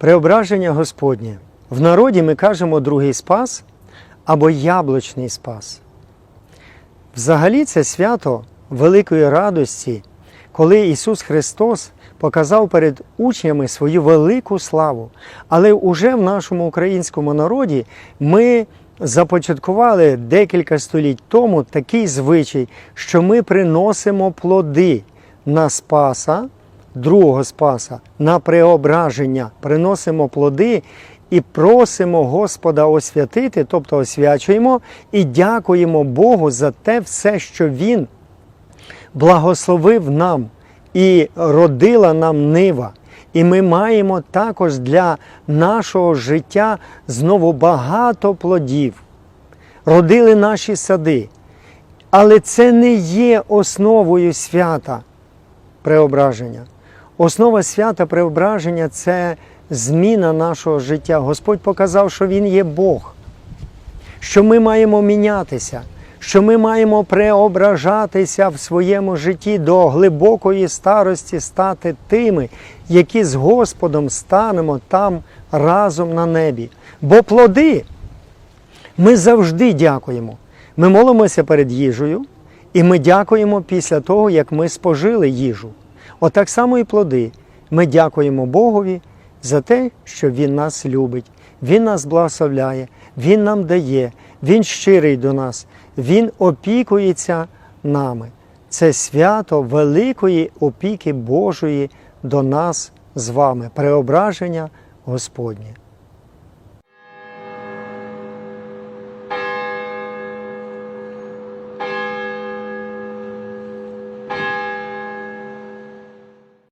Преображення Господнє. В народі ми кажемо другий спас або яблучний спас. Взагалі це свято великої радості, коли Ісус Христос показав перед учнями свою велику славу. Але уже в нашому українському народі ми започаткували декілька століть тому такий звичай, що ми приносимо плоди на Спаса, другого Спаса, на преображення, приносимо плоди і просимо Господа освятити, тобто освячуємо і дякуємо Богу за те все, що Він благословив нам і родила нам нива. І ми маємо також для нашого життя знову багато плодів. Родили наші сади. Але це не є основою свята преображення. Основа свята преображення це зміна нашого життя. Господь показав, що Він є Бог, що ми маємо мінятися, що ми маємо преображатися в своєму житті до глибокої старості, стати тими, які з Господом станемо там разом на небі. Бо плоди ми завжди дякуємо. Ми молимося перед їжею, і ми дякуємо після того, як ми спожили їжу. Отак само і плоди. Ми дякуємо Богові за те, що Він нас любить, Він нас благословляє, Він нам дає, Він щирий до нас, Він опікується нами. Це свято великої опіки Божої до нас з вами, преображення Господнє.